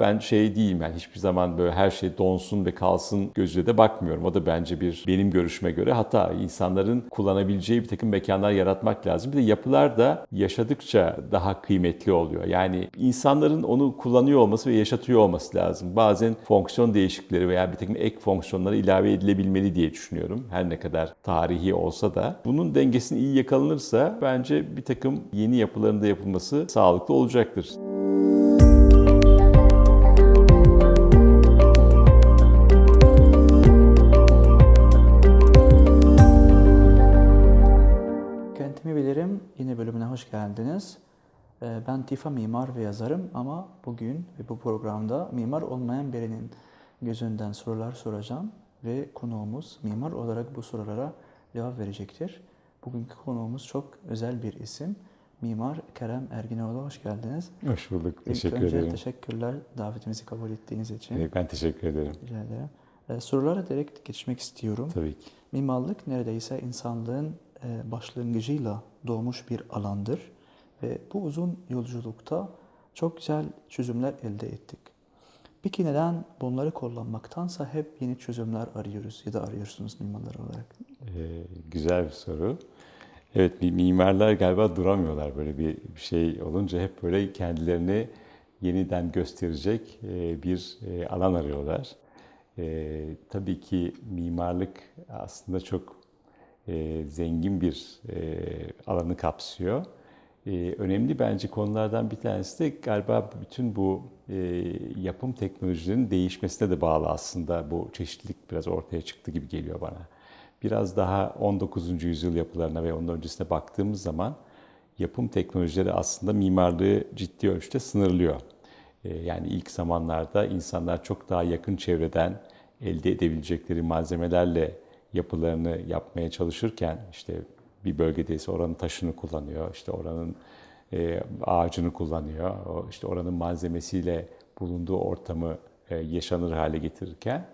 Ben şey değilim yani hiçbir zaman böyle her şey donsun ve kalsın gözüyle de bakmıyorum. O da bence bir benim görüşüme göre hatta insanların kullanabileceği bir takım mekanlar yaratmak lazım. Bir de yapılar da yaşadıkça daha kıymetli oluyor. Yani insanların onu kullanıyor olması ve yaşatıyor olması lazım. Bazen fonksiyon değişiklikleri veya bir takım ek fonksiyonları ilave edilebilmeli diye düşünüyorum. Her ne kadar tarihi olsa da. Bunun dengesini iyi yakalanırsa bence bir takım yeni yapıların da yapılması sağlıklı olacaktır. Kentimi hoş geldiniz. Ee, Ben Tifa mimar ve yazarım ama bugün ve bu programda mimar olmayan birinin gözünden sorular soracağım ve konuğumuz mimar olarak bu sorulara cevap verecektir. Bugünkü konuğumuz çok özel bir isim. Mimar Kerem Erginoğlu hoş geldiniz. Hoş bulduk. İlk Teşekkür önce ederim. teşekkürler davetimizi kabul ettiğiniz için. Ee, Ben teşekkür ederim. Rica ederim. Ee, Sorulara direkt geçmek istiyorum. Tabii ki. Mimarlık neredeyse insanlığın e, başlangıcıyla doğmuş bir alandır ve bu uzun yolculukta çok güzel çözümler elde ettik. Peki neden bunları kullanmaktansa hep yeni çözümler arıyoruz ya da arıyorsunuz mimarlar olarak? Ee, güzel bir soru. Evet, mi- mimarlar galiba duramıyorlar böyle bir bir şey olunca hep böyle kendilerini yeniden gösterecek e, bir e, alan arıyorlar. E, tabii ki mimarlık aslında çok e, zengin bir e, alanı kapsıyor. E, önemli bence konulardan bir tanesi de galiba bütün bu e, yapım teknolojilerinin değişmesine de bağlı aslında bu çeşitlilik biraz ortaya çıktı gibi geliyor bana. Biraz daha 19. yüzyıl yapılarına ve onun öncesine baktığımız zaman yapım teknolojileri aslında mimarlığı ciddi ölçüde sınırlıyor. E, Yani ilk zamanlarda insanlar çok daha yakın çevreden elde edebilecekleri malzemelerle yapılarını yapmaya çalışırken işte bir bölgedeyse oranın taşını kullanıyor, işte oranın e, ağacını kullanıyor, işte oranın malzemesiyle bulunduğu ortamı e, yaşanır hale getirirken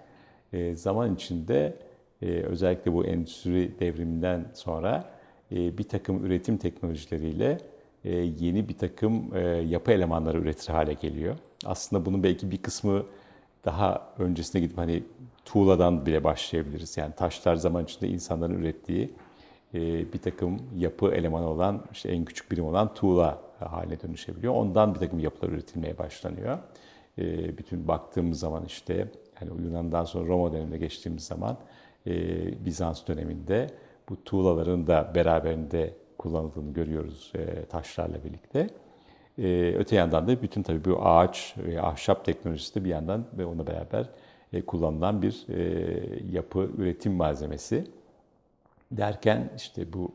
e, zaman içinde e, özellikle bu endüstri devriminden sonra e, bir takım üretim teknolojileriyle e, yeni bir takım e, yapı elemanları üretir hale geliyor. Aslında bunun belki bir kısmı daha öncesine gidip hani tuğladan bile başlayabiliriz. Yani taşlar zaman içinde insanların ürettiği e, bir takım yapı elemanı olan, işte en küçük birim olan tuğla haline dönüşebiliyor. Ondan bir takım yapılar üretilmeye başlanıyor. E, bütün baktığımız zaman işte yani Yunan'dan sonra Roma dönemine geçtiğimiz zaman e, Bizans döneminde bu tuğlaların da beraberinde kullanıldığını görüyoruz taşlarla birlikte. Öte yandan da bütün tabii bu ağaç ve ahşap teknolojisi de bir yandan ve onunla beraber kullanılan bir e, yapı üretim malzemesi. Derken işte bu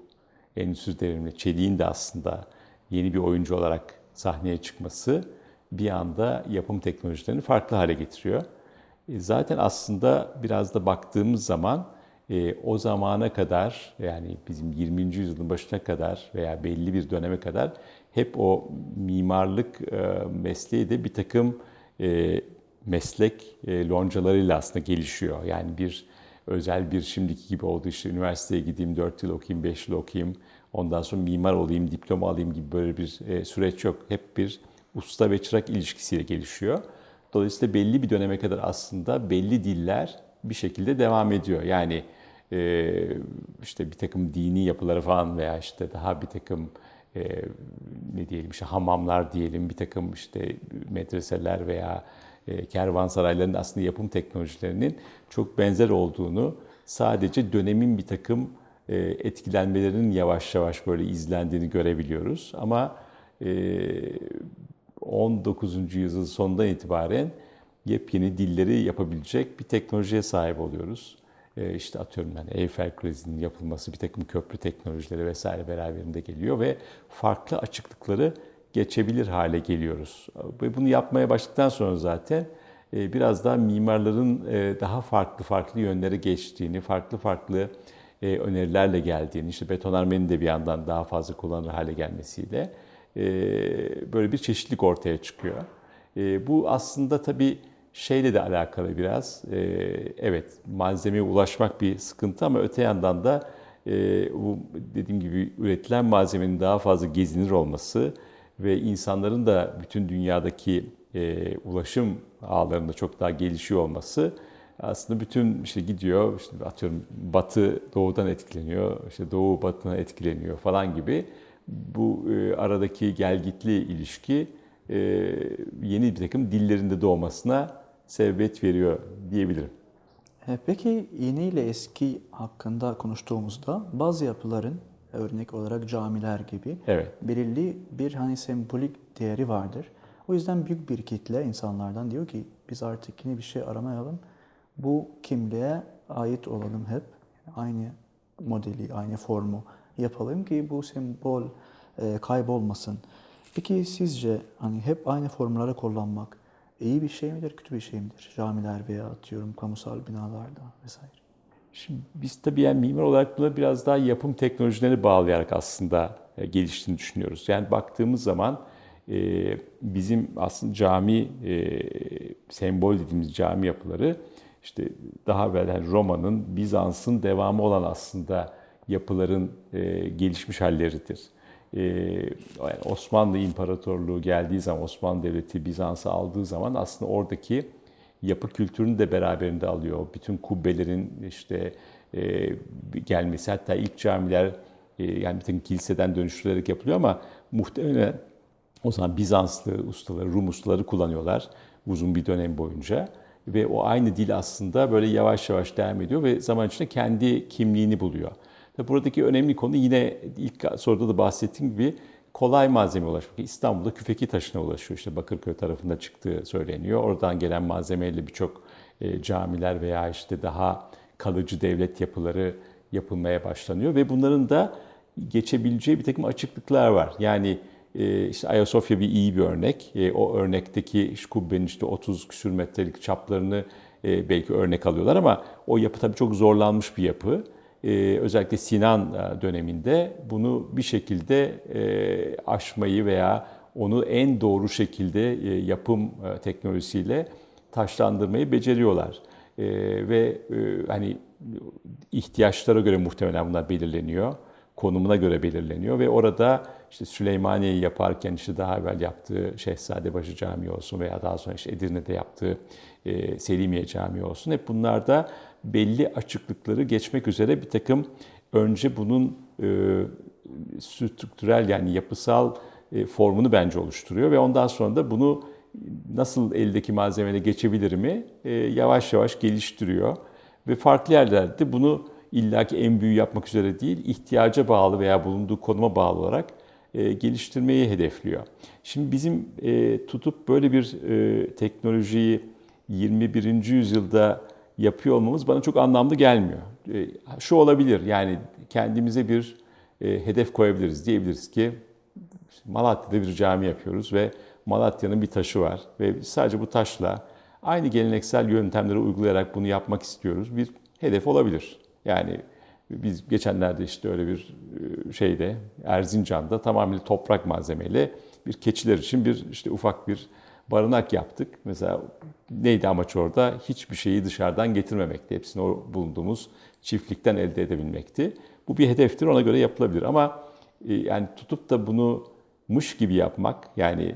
endüstri devriminde çeliğin de aslında yeni bir oyuncu olarak sahneye çıkması bir anda yapım teknolojilerini farklı hale getiriyor. E, Zaten aslında biraz da baktığımız zaman e, o zamana kadar yani bizim 20. yüzyılın başına kadar veya belli bir döneme kadar hep o mimarlık e, mesleği de bir takım e, meslek e, loncalarıyla aslında gelişiyor. Yani bir özel bir şimdiki gibi oldu işte üniversiteye gideyim 4 yıl okuyayım, 5 yıl okuyayım, ondan sonra mimar olayım, diploma alayım gibi böyle bir e, süreç yok. Hep bir usta ve çırak ilişkisiyle gelişiyor. Dolayısıyla belli bir döneme kadar aslında belli diller bir şekilde devam ediyor. Yani e, işte bir takım dini yapıları falan veya işte daha bir takım ne diyelim işte hamamlar diyelim, bir takım işte medreseler veya e, kervansarayların aslında yapım teknolojilerinin çok benzer olduğunu sadece dönemin bir takım e, etkilenmelerinin yavaş yavaş böyle izlendiğini görebiliyoruz. Ama e, 19. yüzyıl sonundan itibaren yepyeni dilleri yapabilecek bir teknolojiye sahip oluyoruz. E, işte atıyorum yani Eiffel Kulesi'nin yapılması, bir takım köprü teknolojileri vesaire beraberinde geliyor ve farklı açıklıkları geçebilir hale geliyoruz. Bunu yapmaya başladıktan sonra zaten e, biraz daha mimarların e, daha farklı farklı yönlere geçtiğini, farklı farklı e, önerilerle geldiğini, işte betonarmenin de bir yandan daha fazla kullanılır hale gelmesiyle böyle bir çeşitlilik ortaya çıkıyor. Bu aslında tabii şeyle de alakalı biraz. Evet malzemeye ulaşmak bir sıkıntı ama öte yandan da bu dediğim gibi üretilen malzemenin daha fazla gezinir olması ve insanların da bütün dünyadaki e, ulaşım ağlarında çok daha gelişiyor olması aslında bütün işte gidiyor işte atıyorum batı doğudan etkileniyor işte doğu batına etkileniyor falan gibi bu e, aradaki gelgitli ilişki e, yeni bir takım dillerinde doğmasına sebebiyet veriyor diyebilirim. E, Peki yeni ile eski hakkında konuştuğumuzda bazı yapıların örnek olarak camiler gibi Evet. belirli bir hani sembolik değeri vardır. O yüzden büyük bir kitle insanlardan diyor ki biz artık yeni bir şey aramayalım. Bu kimliğe ait olalım hep. Aynı modeli, aynı formu yapalım ki bu sembol e, kaybolmasın. Peki sizce hani hep aynı formları kullanmak iyi bir şey midir, kötü bir şey midir? Camiler veya atıyorum kamusal binalarda vesaire. Şimdi biz tabii yani mimar olarak buna biraz daha yapım teknolojileri bağlayarak aslında e, geliştiğini düşünüyoruz. Yani baktığımız zaman e, bizim aslında cami e, sembol dediğimiz cami yapıları işte daha evvel yani Roma'nın, Bizans'ın devamı olan aslında yapıların gelişmiş halleridir. Osmanlı İmparatorluğu geldiği zaman, Osmanlı Devleti Bizans'ı aldığı zaman aslında oradaki yapı kültürünü de beraberinde alıyor. Bütün kubbelerin işte e, gelmesi hatta ilk camiler e, yani bütün kiliseden dönüştürülerek yapılıyor ama muhtemelen o zaman Bizanslı ustaları, Rum ustaları kullanıyorlar uzun bir dönem boyunca. Ve o aynı dil aslında böyle yavaş yavaş devam ediyor ve zaman içinde kendi kimliğini buluyor. Buradaki önemli konu yine ilk soruda da bahsettiğim gibi kolay malzeme ulaşmak. İstanbul'da küfeki taşına ulaşıyor. İşte Bakırköy tarafında çıktığı söyleniyor. Oradan gelen malzemeyle birçok e, camiler veya işte daha kalıcı devlet yapıları yapılmaya başlanıyor ve bunların da geçebileceği bir takım açıklıklar var. Yani e, işte Ayasofya bir iyi bir örnek. E, o örnekteki kubbenin işte 30 küsür metrelik çaplarını belki örnek alıyorlar ama o yapı tabii çok zorlanmış bir yapı. Ee, özellikle Sinan e, döneminde bunu bir şekilde e, aşmayı veya onu en doğru şekilde e, yapım e, teknolojisiyle taşlandırmayı beceriyorlar. E, ve e, hani ihtiyaçlara göre muhtemelen bunlar belirleniyor. Konumuna göre belirleniyor ve orada işte Süleymaniye'yi yaparken işte daha evvel yaptığı Şehzadebaşı Camii olsun veya daha sonra işte Edirne'de yaptığı e, Selimiye Camii olsun hep bunlarda belli açıklıkları geçmek üzere bir takım önce bunun e, strüktürel yani yapısal e, formunu bence oluşturuyor ve ondan sonra da bunu nasıl eldeki malzemeyle geçebilir mi yavaş yavaş geliştiriyor ve farklı yerlerde bunu illaki en büyüğü yapmak üzere değil ihtiyaca bağlı veya bulunduğu konuma bağlı olarak e, geliştirmeyi hedefliyor. Şimdi bizim e, tutup böyle bir e, teknolojiyi 21. yüzyılda yapıyor olmamız bana çok anlamlı gelmiyor. E, şu olabilir yani kendimize bir e, hedef koyabiliriz. Diyebiliriz ki Malatya'da bir cami yapıyoruz ve Malatya'nın bir taşı var ve sadece bu taşla aynı geleneksel yöntemleri uygulayarak bunu yapmak istiyoruz. Bir hedef olabilir. Yani biz geçenlerde işte öyle bir e, şeyde Erzincan'da tamamen toprak malzemeyle bir keçiler için bir işte ufak bir barınak yaptık. Mesela neydi amaç orada? Hiçbir şeyi dışarıdan getirmemekti. Hepsini o bulunduğumuz çiftlikten elde edebilmekti. Bu bir hedeftir, ona göre yapılabilir. Ama e, yani tutup da bunu mış gibi yapmak, yani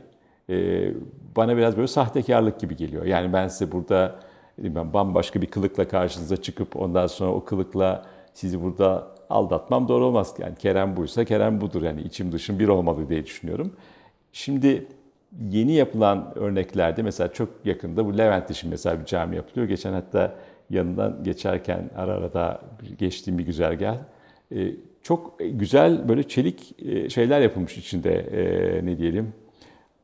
e, bana biraz böyle sahtekarlık gibi geliyor. Yani ben size burada bambaşka bir kılıkla karşınıza çıkıp ondan sonra o kılıkla sizi burada aldatmam doğru olmaz. Yani Kerem buysa Kerem budur. Yani içim dışım bir olmalı diye düşünüyorum. Şimdi yeni yapılan örneklerde mesela çok yakında bu Levent'te şimdi mesela bir cami yapılıyor. Geçen hatta yanından geçerken ara ara da geçtiğim bir güzergah. E, çok güzel böyle çelik e, şeyler yapılmış içinde e, ne diyelim.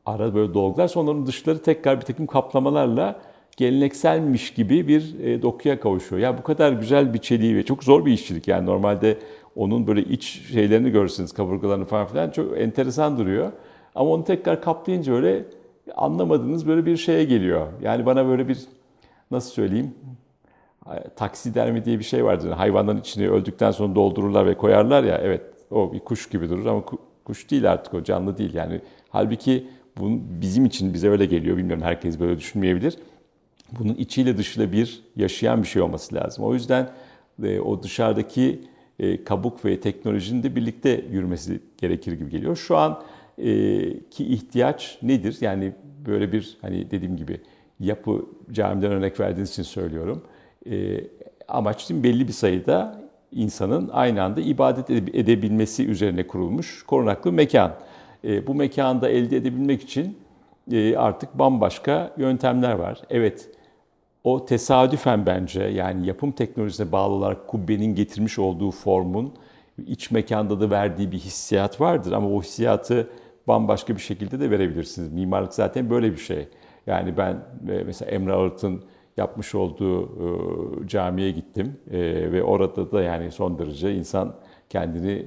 Ara böyle dolgular sonra onların dışları tekrar bir takım kaplamalarla gelenekselmiş gibi bir dokuya kavuşuyor. Ya bu kadar güzel bir çeliği ve çok zor bir işçilik yani normalde onun böyle iç şeylerini görürsünüz kaburgalarını falan filan çok enteresan duruyor. Ama onu tekrar kaplayınca öyle anlamadığınız böyle bir şeye geliyor. Yani bana böyle bir nasıl söyleyeyim taksidermi diye bir şey vardır. Hayvanların içini öldükten sonra doldururlar ve koyarlar ya. Evet o bir kuş gibi durur ama kuş değil artık o canlı değil. Yani halbuki bunun bizim için bize öyle geliyor. Bilmiyorum herkes böyle düşünmeyebilir. Bunun içiyle dışıyla bir yaşayan bir şey olması lazım. O yüzden e, o dışarıdaki e, kabuk ve teknolojinin de birlikte yürümesi gerekir gibi geliyor. Şu an e, ki ihtiyaç nedir? Yani böyle bir hani dediğim gibi yapı camiden örnek verdiğiniz için söylüyorum. E, amaç değil belli bir sayıda insanın aynı anda ibadet ede- edebilmesi üzerine kurulmuş korunaklı mekan. E, bu mekanda elde edebilmek için e, artık bambaşka yöntemler var. Evet, o tesadüfen bence yani yapım teknolojisine bağlı olarak kubbenin getirmiş olduğu formun iç mekanda da verdiği bir hissiyat vardır ama o hissiyatı bambaşka bir şekilde de verebilirsiniz. Mimarlık zaten böyle bir şey. Yani ben e, mesela Emre Arıt'ın yapmış olduğu e, camiye gittim E, ve orada da yani son derece insan kendini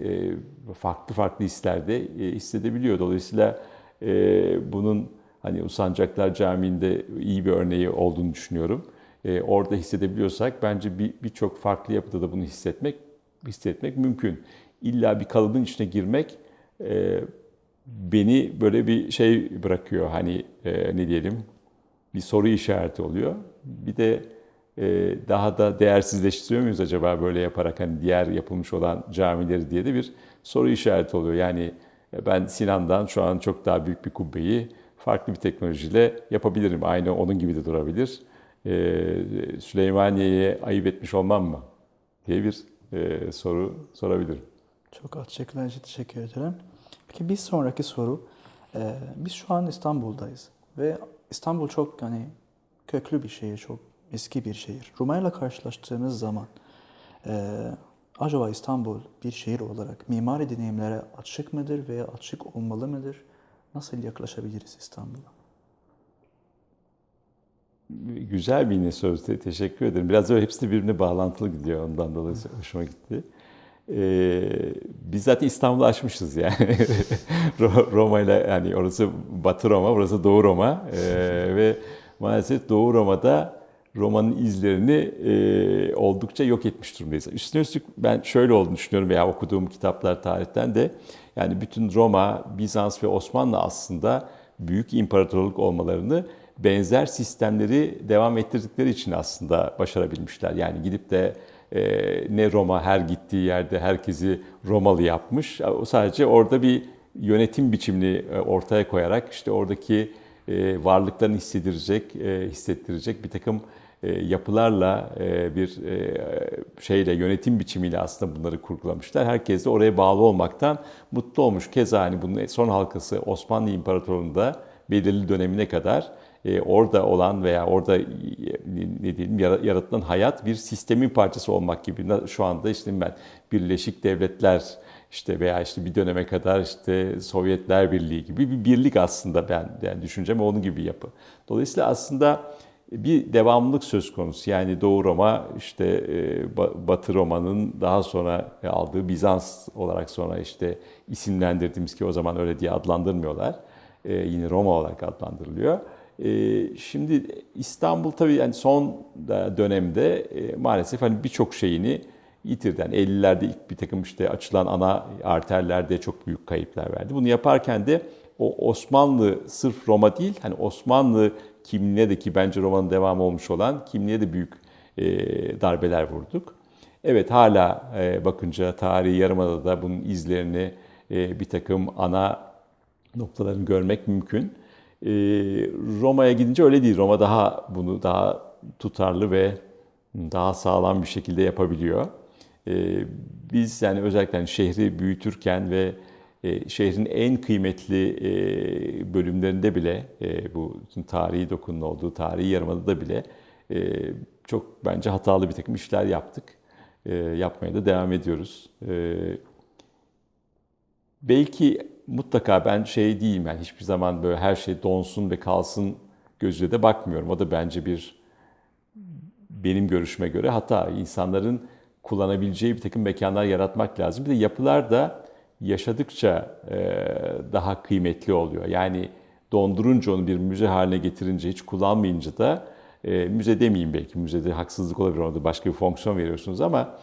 farklı farklı hislerde hissedebiliyor. Dolayısıyla bunun hani Usancaklar Camii'nde iyi bir örneği olduğunu düşünüyorum. E, orada hissedebiliyorsak bence bir birçok farklı yapıda da bunu hissetmek hissetmek mümkün. İlla bir kalıbın içine girmek e, beni böyle bir şey bırakıyor. Hani e, ne diyelim bir soru işareti oluyor. Bir de e, daha da değersizleştiriyor muyuz acaba böyle yaparak hani diğer yapılmış olan camileri diye de bir soru işareti oluyor. Yani e, ben Sinan'dan şu an çok daha büyük bir kubbeyi farklı bir teknolojiyle yapabilirim. Aynı onun gibi de durabilir. E, Süleymaniye'ye ayıp etmiş olmam mı? diye bir e, soru sorabilirim. Çok açıklayıcı teşekkür ederim. Peki bir sonraki soru. Ee, biz şu an İstanbul'dayız ve İstanbul çok hani köklü bir şehir, çok eski bir şehir. Roma'yla karşılaştığımız zaman e, acaba İstanbul bir şehir olarak mimari deneyimlere açık mıdır veya açık olmalı mıdır? Nasıl yaklaşabiliriz İstanbul'a? Güzel bir yine söz. Te- Teşekkür ederim. Biraz öyle hepsi birbirine bağlantılı gidiyor. Ondan dolayı hoşuma gitti. Ee, biz zaten İstanbul'u aşmışız yani. Ro- Roma ile yani orası Batı Roma, burası Doğu Roma. Ee, ve maalesef Doğu Roma'da Roma'nın izlerini e, oldukça yok etmiş durumdayız. Üstüne üstlük ben şöyle olduğunu düşünüyorum veya okuduğum kitaplar tarihten de yani bütün Roma, Bizans ve Osmanlı aslında büyük imparatorluk olmalarını benzer sistemleri devam ettirdikleri için aslında başarabilmişler. Yani gidip de e, ne Roma her gittiği yerde herkesi Romalı yapmış. O sadece orada bir yönetim biçimini e, ortaya koyarak işte oradaki e, varlıklarını hissedirecek, e, hissettirecek bir takım yapılarla e, bir e, şeyle yönetim biçimiyle aslında bunları kurgulamışlar. Herkes de oraya bağlı olmaktan mutlu olmuş. Keza hani bunun son halkası Osmanlı İmparatorluğu'nda belirli dönemine kadar e, orada olan veya orada e, ne diyelim yara- yaratılan hayat bir sistemin parçası olmak gibi. Şu anda işte ben Birleşik Devletler işte veya işte bir döneme kadar işte Sovyetler Birliği gibi bir birlik aslında ben yani düşüncem onun gibi bir yapı. Dolayısıyla aslında bir devamlılık söz konusu. Yani Doğu Roma işte e, Ba- Batı Roma'nın daha sonra aldığı Bizans olarak sonra işte isimlendirdiğimiz ki o zaman öyle diye adlandırmıyorlar. E, Yine Roma olarak adlandırılıyor. E, Şimdi İstanbul tabii yani son dönemde e, maalesef hani birçok şeyini yitirdi. Yani 50'lerde ilk bir takım işte açılan ana arterlerde çok büyük kayıplar verdi. Bunu yaparken de o Osmanlı sırf Roma değil, hani Osmanlı kimliğine de ki bence Roma'nın devamı olmuş olan kimliğe de büyük e, darbeler vurduk. Evet hala e, bakınca tarihi Yarımada'da bunun izlerini e, bir takım ana noktalarını görmek mümkün. E, Roma'ya gidince öyle değil. Roma daha bunu daha tutarlı ve daha sağlam bir şekilde yapabiliyor. E, biz yani özellikle hani şehri büyütürken ve e, şehrin en kıymetli e, bölümlerinde bile e, bu tarihi dokunun olduğu tarihi yarımadada bile çok bence hatalı bir takım işler yaptık. Yapmaya da devam ediyoruz. Belki mutlaka ben şey değilim yani hiçbir zaman böyle her şey donsun ve kalsın gözüyle de bakmıyorum. O da bence bir benim görüşüme göre hata. insanların kullanabileceği bir takım mekanlar yaratmak lazım. Bir de yapılar da yaşadıkça e, daha kıymetli oluyor. Yani dondurunca onu bir müze haline getirince hiç kullanmayınca da e, müze demeyeyim belki müzede haksızlık olabilir orada başka bir fonksiyon veriyorsunuz ama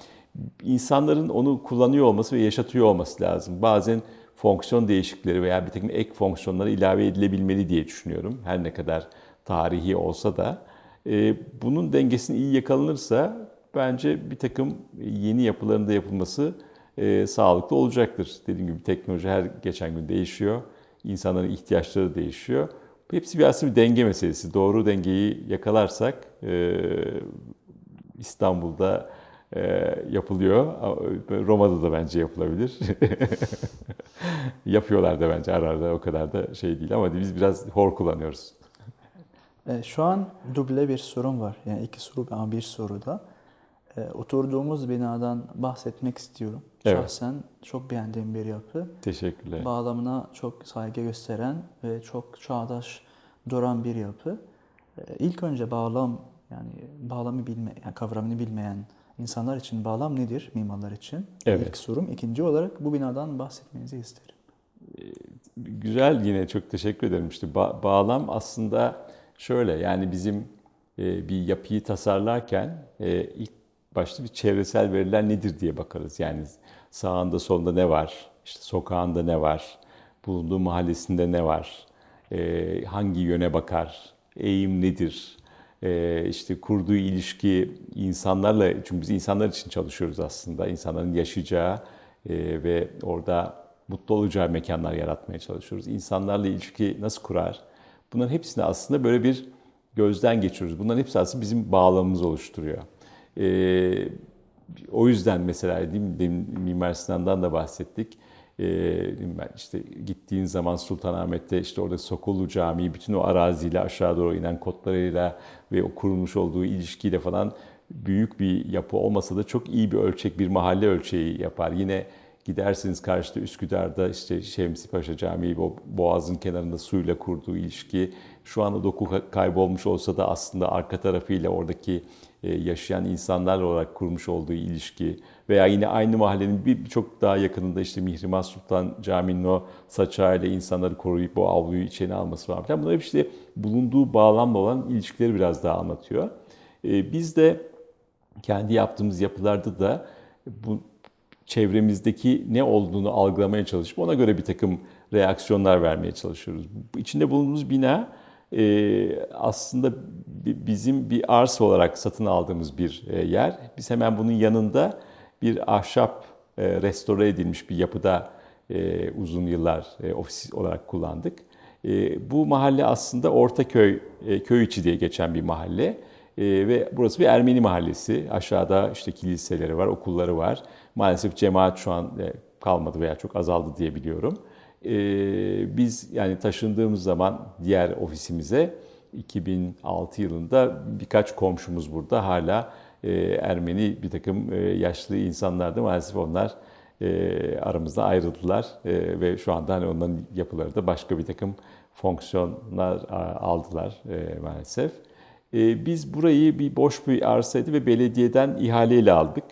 insanların onu kullanıyor olması ve yaşatıyor olması lazım. Bazen fonksiyon değişiklikleri veya bir takım ek fonksiyonlara ilave edilebilmeli diye düşünüyorum. Her ne kadar tarihi olsa da. E, bunun dengesini iyi yakalanırsa bence bir takım yeni yapıların da yapılması e, sağlıklı olacaktır. Dediğim gibi teknoloji her geçen gün değişiyor. İnsanların ihtiyaçları değişiyor. Hepsi bir aslında bir denge meselesi. Doğru dengeyi yakalarsak e, İstanbul'da e, yapılıyor. Roma'da da bence yapılabilir. Yapıyorlar da bence ara ara o kadar da şey değil ama biz biraz hor kullanıyoruz. E, Şu an duble bir sorun var. Yani iki soru ama bir soruda. E, Oturduğumuz binadan bahsetmek istiyorum. Evet. Şahsen çok beğendiğim bir yapı. Teşekkürler. Bağlamına çok saygı gösteren ve çok çağdaş duran bir yapı. E, İlk önce bağlam yani bağlamı bilme, yani kavramını bilmeyen insanlar için bağlam nedir mimarlar için? Evet. İlk sorum. İkinci olarak bu binadan bahsetmenizi isterim. Güzel yine çok teşekkür ederim. İşte ba- bağlam aslında şöyle yani bizim e, bir yapıyı tasarlarken e, ilk başta bir çevresel veriler nedir diye bakarız. Yani sağında solunda ne var, işte sokağında ne var, bulunduğu mahallesinde ne var, e, hangi yöne bakar, eğim nedir, e, işte kurduğu ilişki insanlarla, çünkü biz insanlar için çalışıyoruz aslında. İnsanların yaşayacağı e, ve orada mutlu olacağı mekanlar yaratmaya çalışıyoruz. İnsanlarla ilişki nasıl kurar? Bunların hepsini aslında böyle bir gözden geçiriyoruz. Bunların hepsi aslında bizim bağlamımız oluşturuyor. Ee, o yüzden mesela demin Mimar Sinan'dan da bahsettik. Ben işte gittiğin zaman Sultanahmet'te işte orada Sokolu Camii bütün o araziyle aşağı doğru inen kotlarıyla ve o kurulmuş olduğu ilişkiyle falan büyük bir yapı olmasa da çok iyi bir ölçek, bir mahalle ölçeği yapar. Yine Gidersiniz karşıda Üsküdar'da işte Şemsi Paşa Camii, o boğazın kenarında suyla kurduğu ilişki. Şu anda doku kaybolmuş olsa da aslında arka tarafıyla oradaki e, yaşayan insanlarla olarak kurmuş olduğu ilişki. Veya yine aynı mahallenin birçok daha yakınında işte Mihrimah Sultan Camii'nin o saçağıyla insanları koruyup o avluyu içine alması filan. Bunlar hep işte bulunduğu bağlamla olan ilişkileri biraz daha anlatıyor. E, Biz de kendi yaptığımız yapılarda da bu çevremizdeki ne olduğunu algılamaya çalışıp ona göre bir takım reaksiyonlar vermeye çalışıyoruz. İçinde bulunduğumuz bina e, aslında bizim bir arsa olarak satın aldığımız bir e, yer. Biz hemen bunun yanında bir ahşap e, restore edilmiş bir yapıda e, uzun yıllar ofis olarak kullandık. Bu mahalle aslında Ortaköy, e, köy içi diye geçen bir mahalle. Ve burası bir Ermeni mahallesi. Aşağıda işte kiliseleri var, okulları var. Maalesef cemaat şu an kalmadı veya çok azaldı diye biliyorum. E, biz yani taşındığımız zaman diğer ofisimize 2006 yılında birkaç komşumuz burada hala e, Ermeni bir takım e, yaşlı insanlardı. Maalesef onlar e, aramızda ayrıldılar e, ve şu anda hani onların yapıları da başka bir takım fonksiyonlar aldılar e, maalesef. E, biz burayı bir boş bir arsaydı ve belediyeden ihaleyle aldık.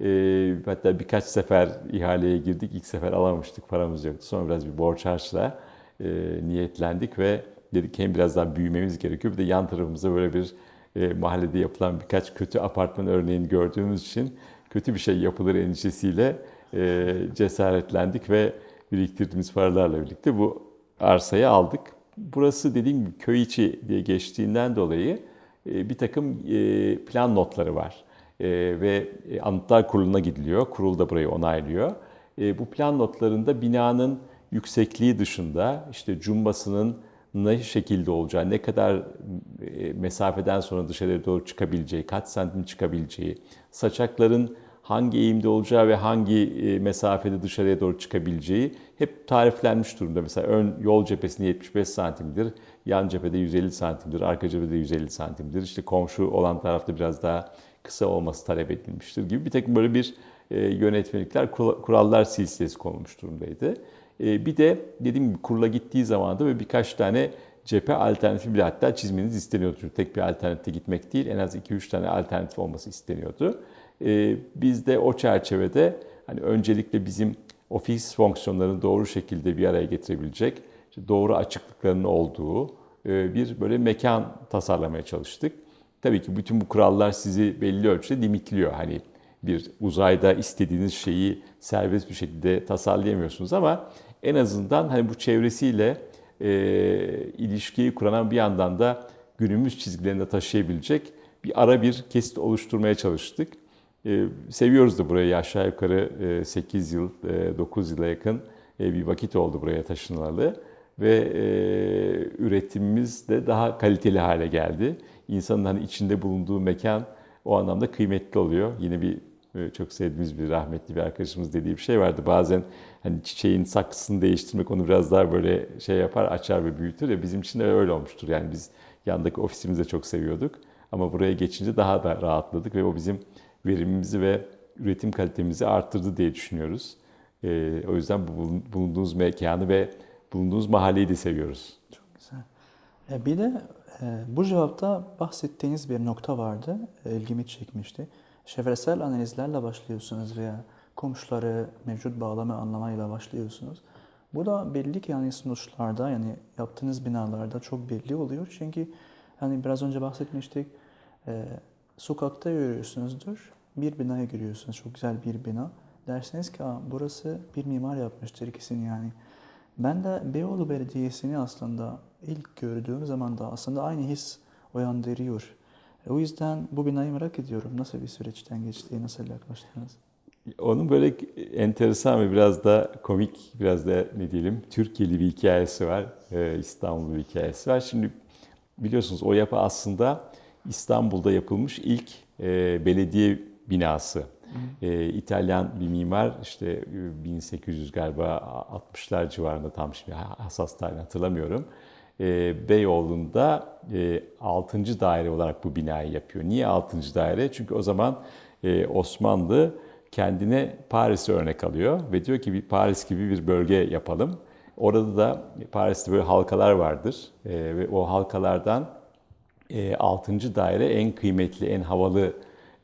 E, hatta birkaç sefer ihaleye girdik. İlk sefer alamamıştık, paramız yoktu. Sonra biraz bir borç harçla e, niyetlendik ve dedik hem biraz daha büyümemiz gerekiyor. Bir de yan tarafımızda böyle bir e, mahallede yapılan birkaç kötü apartman örneğini gördüğümüz için kötü bir şey yapılır endişesiyle e, cesaretlendik ve biriktirdiğimiz paralarla birlikte bu arsayı aldık. Burası dediğim gibi köy içi diye geçtiğinden dolayı e, bir takım e, plan notları var. E, ve e, Anıtlar Kurulu'na gidiliyor. Kurul da burayı onaylıyor. E, bu plan notlarında binanın yüksekliği dışında işte cumbasının ne şekilde olacağı, ne kadar e, mesafeden sonra dışarıya doğru çıkabileceği, kaç santim çıkabileceği, saçakların hangi eğimde olacağı ve hangi e, mesafede dışarıya doğru çıkabileceği hep tariflenmiş durumda. Mesela ön yol cephesinde 75 santimdir, yan cephede 150 santimdir, arka cephede 150 santimdir. İşte komşu olan tarafta biraz daha kısa olması talep edilmiştir gibi bir takım böyle bir e, yönetmelikler, kurallar silsilesi konulmuş durumdaydı. E, bir de dediğim gibi kurula gittiği zaman da böyle birkaç tane cephe alternatifi bile hatta çizmeniz isteniyordu. Çünkü tek bir alternatifte gitmek değil, en az 2-3 tane alternatif olması isteniyordu. E, biz de o çerçevede hani öncelikle bizim ofis fonksiyonlarını doğru şekilde bir araya getirebilecek, doğru açıklıklarının olduğu bir böyle mekan tasarlamaya çalıştık. Tabii ki bütün bu kurallar sizi belli ölçüde limitliyor. Hani bir uzayda istediğiniz şeyi serbest bir şekilde tasarlayamıyorsunuz ama en azından hani bu çevresiyle e, ilişkiyi kuran bir yandan da günümüz çizgilerinde taşıyabilecek bir ara bir kesit oluşturmaya çalıştık. E, seviyoruz da burayı aşağı yukarı e, 8 yıl, e, 9 yıla yakın e, bir vakit oldu buraya taşınalı. ve e, üretimimiz de daha kaliteli hale geldi. İnsanın hani içinde bulunduğu mekan o anlamda kıymetli oluyor. Yine bir e, çok sevdiğimiz bir rahmetli bir arkadaşımız dediği bir şey vardı. Bazen hani çiçeğin saksısını değiştirmek onu biraz daha böyle şey yapar, açar ve büyütür ya bizim için de öyle olmuştur. Yani biz yandaki ofisimizi de çok seviyorduk. Ama buraya geçince daha da rahatladık ve o bizim verimimizi ve üretim kalitemizi arttırdı diye düşünüyoruz. E, o yüzden bu bulunduğunuz mekanı ve bulunduğunuz mahalleyi de seviyoruz. Güzel. E, bir de bu cevapta bahsettiğiniz bir nokta vardı. E, ilgimi çekmişti. Çevresel analizlerle başlıyorsunuz veya komşuları mevcut bağlama anlamayla başlıyorsunuz. Bu da belli ki yani sonuçlarda yani yaptığınız binalarda çok belli oluyor. Çünkü hani biraz önce bahsetmiştik. E, sokakta yürüyorsunuzdur. Bir binayı görüyorsunuz. Çok güzel bir bina. Dersiniz ki burası bir mimar yapmıştır ikisini yani. Ben de Beyoğlu Belediyesi'ni aslında ilk gördüğüm zaman da aslında aynı his uyandırıyor. E, O yüzden bu binayı merak ediyorum. Nasıl bir süreçten geçti, nasıl yaklaştınız? Onun böyle enteresan ve biraz da komik, biraz da ne diyelim Türkiye'li bir hikayesi var. Ee, İstanbul'lu bir hikayesi var. Şimdi biliyorsunuz o yapı aslında İstanbul'da yapılmış ilk e, belediye binası. E, İtalyan bir mimar işte e, 1800 galiba 60'lar civarında tam şimdi hassas tarihini hatırlamıyorum. E, Beyoğlu'nda e, 6. daire olarak bu binayı yapıyor. Niye 6. daire? Çünkü o zaman e, Osmanlı kendine Paris'i örnek alıyor ve diyor ki bir Paris gibi bir bölge yapalım. Orada da Paris'te böyle halkalar vardır E, ve o halkalardan e, 6. daire en kıymetli, en havalı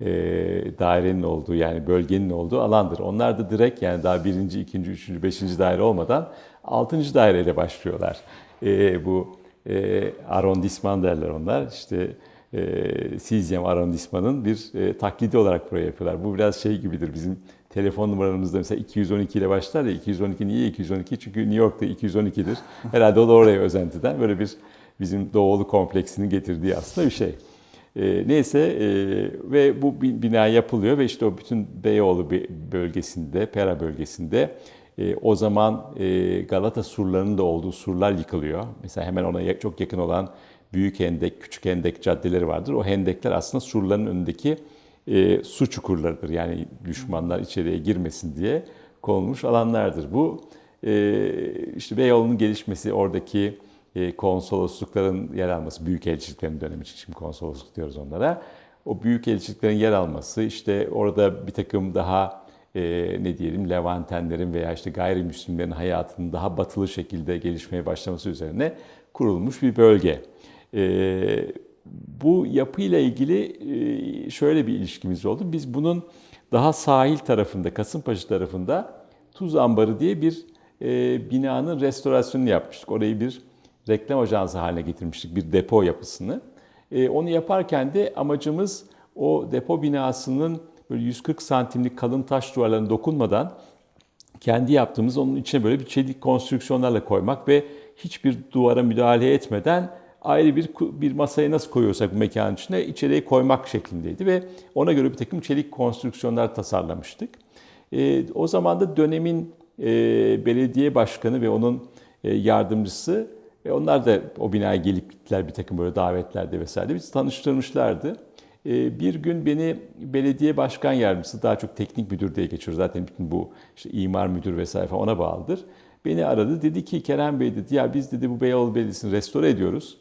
e, dairenin olduğu yani bölgenin olduğu alandır. Onlar da direkt yani daha birinci, ikinci, üçüncü, beşinci daire olmadan altıncı daireyle başlıyorlar. E, bu e, arrondisman derler onlar. İşte e, Sizyem arrondismanın bir e, taklidi olarak buraya yapıyorlar. Bu biraz şey gibidir bizim telefon numaramızda mesela 212 ile başlar ya 212 niye 212? Çünkü New York'ta 212'dir. Herhalde o da oraya özentiden böyle bir bizim doğulu kompleksinin getirdiği aslında bir şey. E, neyse e, ve bu bi- bina yapılıyor ve işte o bütün Beyoğlu be- bölgesinde, Pera bölgesinde e, o zaman e, Galata surlarının da olduğu surlar yıkılıyor. Mesela hemen ona çok yakın olan Büyük Hendek, Küçük Hendek caddeleri vardır. O hendekler aslında surların önündeki e, su çukurlarıdır. Yani düşmanlar içeriye girmesin diye konulmuş alanlardır. Bu e, işte Beyoğlu'nun gelişmesi, oradaki konsoloslukların yer alması, büyük elçiliklerin dönemi için şimdi konsolosluk diyoruz onlara. O büyük elçiliklerin yer alması, işte orada bir takım daha e, ne diyelim Levantenlerin veya işte gayrimüslimlerin hayatının daha batılı şekilde gelişmeye başlaması üzerine kurulmuş bir bölge. E, bu yapıyla ilgili e, şöyle bir ilişkimiz oldu. Biz bunun daha sahil tarafında, Kasımpaşa tarafında Tuz Ambarı diye bir e, binanın restorasyonunu yapmıştık. Orayı bir reklam ajansı haline getirmiştik, bir depo yapısını. E, onu yaparken de amacımız o depo binasının böyle 140 santimlik kalın taş duvarlarına dokunmadan kendi yaptığımız onun içine böyle bir çelik konstrüksiyonlarla koymak ve hiçbir duvara müdahale etmeden ayrı bir bir masayı nasıl koyuyorsak bu mekanın içine içeriye koymak şeklindeydi ve ona göre bir takım çelik konstrüksiyonlar tasarlamıştık. E, o zaman da dönemin e, belediye başkanı ve onun e, yardımcısı ve onlar da o binaya gelip gittiler bir takım böyle davetlerde vesaire. Bizi tanıştırmışlardı. E, bir gün beni belediye başkan yardımcısı, daha çok teknik müdür diye geçiyor. Zaten bütün bu işte imar müdür vesaire falan ona bağlıdır. Beni aradı. Dedi ki Kerem Bey dedi ya biz dedi bu Beyoğlu Belediyesi'ni restore ediyoruz.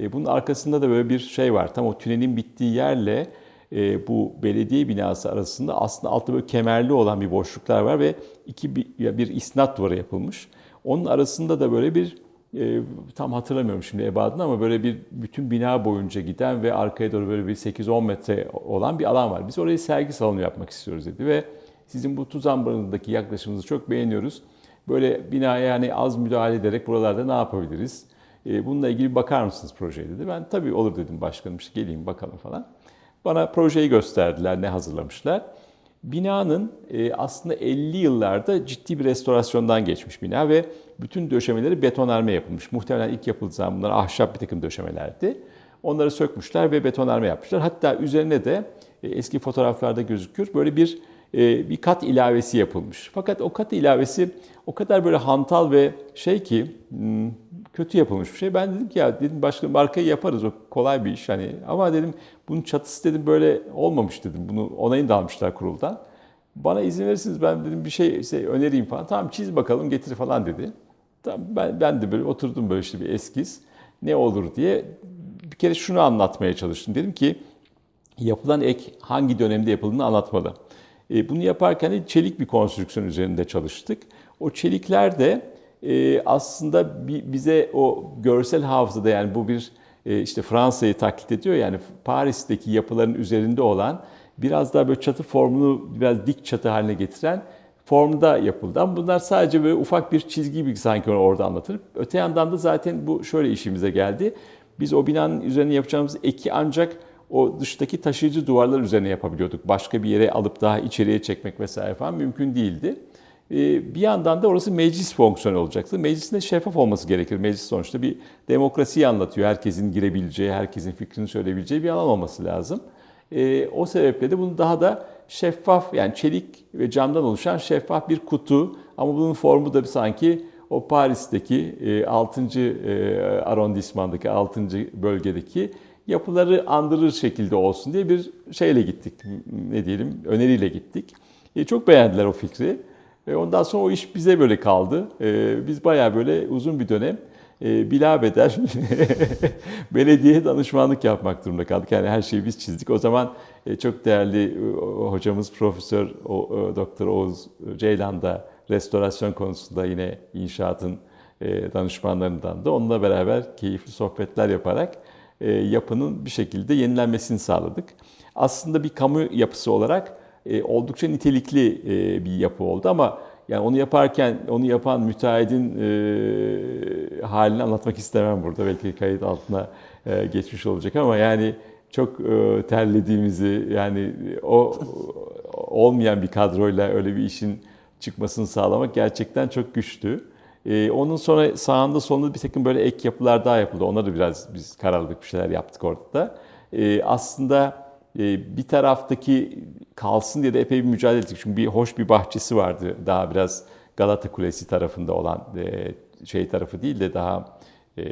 E, bunun arkasında da böyle bir şey var. Tam o tünelin bittiği yerle e, bu belediye binası arasında aslında altta böyle kemerli olan bir boşluklar var ve iki bir, bir isnat duvarı yapılmış. Onun arasında da böyle bir e, tam hatırlamıyorum şimdi ebadını ama böyle bir bütün bina boyunca giden ve arkaya doğru böyle bir 8-10 metre olan bir alan var. Biz orayı sergi salonu yapmak istiyoruz dedi ve sizin bu tuz ambarındaki yaklaşımınızı çok beğeniyoruz. Böyle binaya yani az müdahale ederek buralarda ne yapabiliriz? E, bununla ilgili bakar mısınız projeye dedi. Ben tabii olur dedim başkanım işte geleyim bakalım falan. Bana projeyi gösterdiler, ne hazırlamışlar. Binanın e, aslında 50 yıllarda ciddi bir restorasyondan geçmiş bina ve bütün döşemeleri betonarme yapılmış. Muhtemelen ilk yapıldığı zaman bunlar ahşap bir takım döşemelerdi. Onları sökmüşler ve betonarme yapmışlar. Hatta üzerine de e, eski fotoğraflarda gözükür böyle bir e, bir kat ilavesi yapılmış. Fakat o kat ilavesi o kadar böyle hantal ve şey ki hmm, Kötü yapılmış bir şey. Ben dedim ki ya dedim başka markayı yaparız o kolay bir iş hani ama dedim bunun çatısı dedim böyle olmamış dedim. Bunu onayını da almışlar kuruldan. Bana izin verirsiniz ben dedim bir şey işte önereyim falan. Tamam çiz bakalım getir falan dedi. Ben, ben de böyle oturdum böyle işte bir eskiz. Ne olur diye bir kere şunu anlatmaya çalıştım. Dedim ki yapılan ek hangi dönemde yapıldığını anlatmalı. E, bunu yaparken de çelik bir konstrüksiyon üzerinde çalıştık. O çelikler de e, aslında bi- bize o görsel hafızada yani bu bir e, işte Fransa'yı taklit ediyor yani Paris'teki yapıların üzerinde olan biraz daha böyle çatı formunu biraz dik çatı haline getiren formda yapıldı. Ama bunlar sadece böyle ufak bir çizgi gibi sanki orada anlatır. Öte yandan da zaten bu şöyle işimize geldi. Biz o binanın üzerine yapacağımız eki ancak o dıştaki taşıyıcı duvarlar üzerine yapabiliyorduk. Başka bir yere alıp daha içeriye çekmek vesaire falan mümkün değildi. Ee, Bir yandan da orası meclis fonksiyonu olacaktı. Meclisin de şeffaf olması gerekir. Meclis sonuçta bir demokrasiyi anlatıyor. Herkesin girebileceği, herkesin fikrini söyleyebileceği bir alan olması lazım. Ee, O sebeple de bunu daha da şeffaf yani çelik ve camdan oluşan şeffaf bir kutu ama bunun formu da sanki o Paris'teki e, 6. e, arrondismandaki 6. bölgedeki yapıları andırır şekilde olsun diye bir şeyle gittik. Ne diyelim öneriyle gittik. E, Çok beğendiler o fikri. E, Ondan sonra o iş bize böyle kaldı. E, Biz bayağı böyle uzun bir dönem e, bilabeder belediye danışmanlık yapmak durumunda kaldık. Yani her şeyi biz çizdik. O zaman e, çok değerli e, hocamız Profesör Doktor Oğuz Ceylan da restorasyon konusunda yine inşaatın danışmanlarından da onunla beraber keyifli sohbetler yaparak yapının bir şekilde yenilenmesini sağladık. Aslında bir kamu yapısı olarak oldukça nitelikli bir yapı oldu ama yani onu yaparken onu yapan müteahhidin e, halini anlatmak istemem burada. Belki kayıt altına e, geçmiş olacak ama yani çok e, terlediğimizi yani o olmayan bir kadroyla öyle bir işin çıkmasını sağlamak gerçekten çok güçtü. E, onun sonra sağında solunda bir takım böyle ek yapılar daha yapıldı. Onları biraz biz kararlılık bir şeyler yaptık orada da. E, aslında bir taraftaki kalsın diye de epey bir mücadele ettik. Çünkü bir hoş bir bahçesi vardı. Daha biraz Galata Kulesi tarafında olan e, şey tarafı değil de daha e,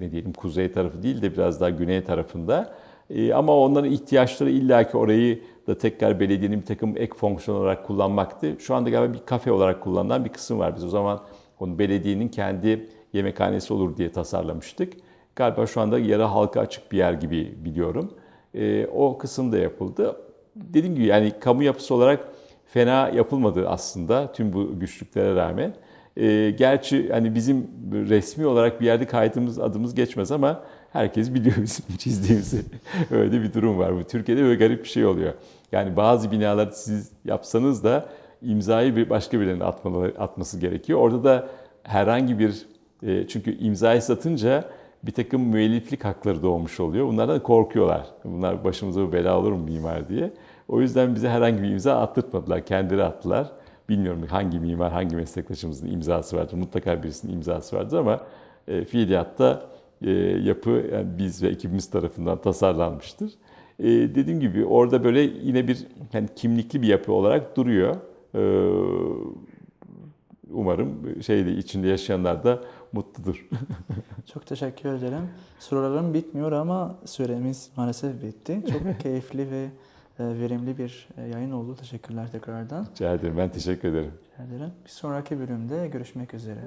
ne diyelim kuzey tarafı değil de biraz daha güney tarafında. E, ama onların ihtiyaçları illaki orayı da tekrar belediyenin bir takım ek fonksiyon olarak kullanmaktı. Şu anda galiba bir kafe olarak kullanılan bir kısım var. Biz o zaman onu belediyenin kendi yemekhanesi olur diye tasarlamıştık. Galiba şu anda yarı halka açık bir yer gibi biliyorum. E, o kısım da yapıldı. Dediğim gibi yani kamu yapısı olarak fena yapılmadı aslında tüm bu güçlüklere rağmen. E, gerçi hani bizim resmi olarak bir yerde kaydımız adımız geçmez ama herkes biliyor bizim çizdiğimizi. Öyle bir durum var. Bu Türkiye'de böyle garip bir şey oluyor. Yani bazı binaları siz yapsanız da imzayı bir başka birinin atması gerekiyor. Orada da herhangi bir e, çünkü imzayı satınca bir takım müelliflik hakları doğmuş oluyor. Bunlardan korkuyorlar. Bunlar başımıza bir bela olur mu mimar diye. O yüzden bize herhangi bir imza attırtmadılar. Kendileri attılar. Bilmiyorum hangi mimar, hangi meslektaşımızın imzası vardır. Mutlaka birisinin imzası vardır ama e, fiiliyatta e, yapı yani biz ve ekibimiz tarafından tasarlanmıştır. E, dediğim gibi orada böyle yine bir hani kimlikli bir yapı olarak duruyor. E, umarım şeyde içinde yaşayanlar da mutludur. Çok teşekkür ederim. Sorularım bitmiyor ama süremiz maalesef bitti. Çok keyifli ve e, verimli bir e, yayın oldu. Teşekkürler tekrardan. Rica ederim. Ben teşekkür ederim. Rica ederim. Bir sonraki bölümde görüşmek üzere.